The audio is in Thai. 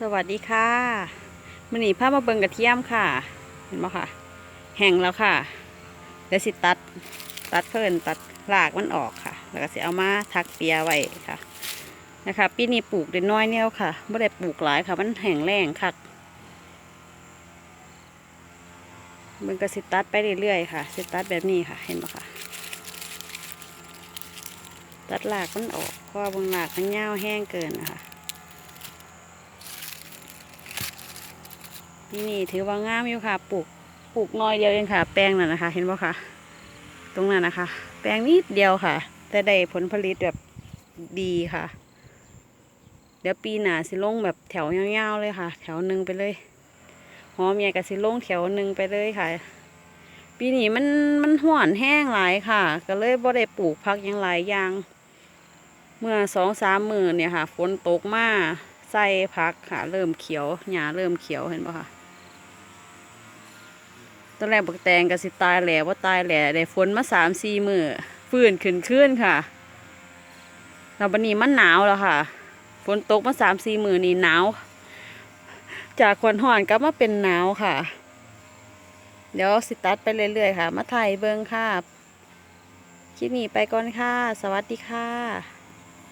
สวัสดีค่ะมันนี่พามาเบิงกระเทียมค่ะ เห็นไหมค่ะ แห้งแล้วค่ะเดี๋ยวสิตัดตัดเพิ่นตัดรากมันออกค่ะ แล้วก็สิเอามาทักเปียไว้ค่ะนะคะปีนี้ปลูกได้น้อยเนี่ยค่ะไม่ได้ปลูกหลายค่ะ มันแห้งแล้งค่ะมันก็สิตัดไปเรื่อยๆค่ะ สิตัดแบบนี้ค่ะ เห็นไหมค่ะตัดรากมันออกเพราะบางรากมันยาวแห้งเกินนะคะ ปีนี้ถือว่างามอยู่ค่ะปลูกปลูกน้อยเดียวเองค่ะ แปลงน่ะนะคะ เห็นปะคะตรงนั้นนะคะ แปลงนิดเดียวค่ะ แต่ได้ผลผลิตแบบดีค่ะ เดี๋ยวปีหน้าสิลงแบบแถวยาวๆเลยค่ะ แถวหนึ่งไปเลยหอมใหญ่กับสิลงแถวหนึ่งไปเลยค่ะ ปีนี้มันมันห่วนแห้งหลายค่ะ ก็เลยบ่ได้ปลูกพักยังหลายอย่าง เมื่อสองสามหมือเนี่ยค่ะฝนตกมาใส่พักค่ะ เริ่มเขียวหญ้าเริ่มเขียวเห็นปะคะ ตอนแรกบักแตงก็สิตายแหล่ว่าตายแหล่ได้ฝนมาสามสี่มือฟื้นขึ้นขึ้นค่ะแล้ววันนี้มันหนาวแล้วค่ะ ฝนตกมาสามสี่มือนี่หนาว จากควันห่อนก็มาเป็นหนาวค่ะ เดี๋ยวสิตัดไปเรื่อยๆค่ะ มาถ่ายเบิ้งค่ะคลิปนี้ไปก่อนค่ะ สวัสดีค่ะ